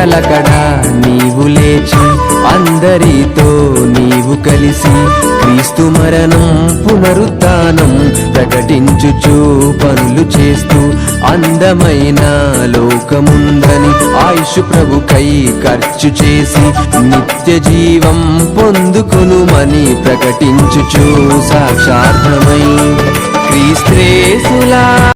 పెందలకడ నీవు లేచి అందరితో నీవు కలిసి క్రీస్తు మరణం పునరుత్నం ప్రకటించుచు పనులు చేస్తూ అందమైన లోకముందని ఆయుష్ ప్రభుకై ఖర్చు చేసి నిత్య జీవం పొందుకొనుమని ప్రకటించుచు సాక్షార్థమై క్రీస్తేసులా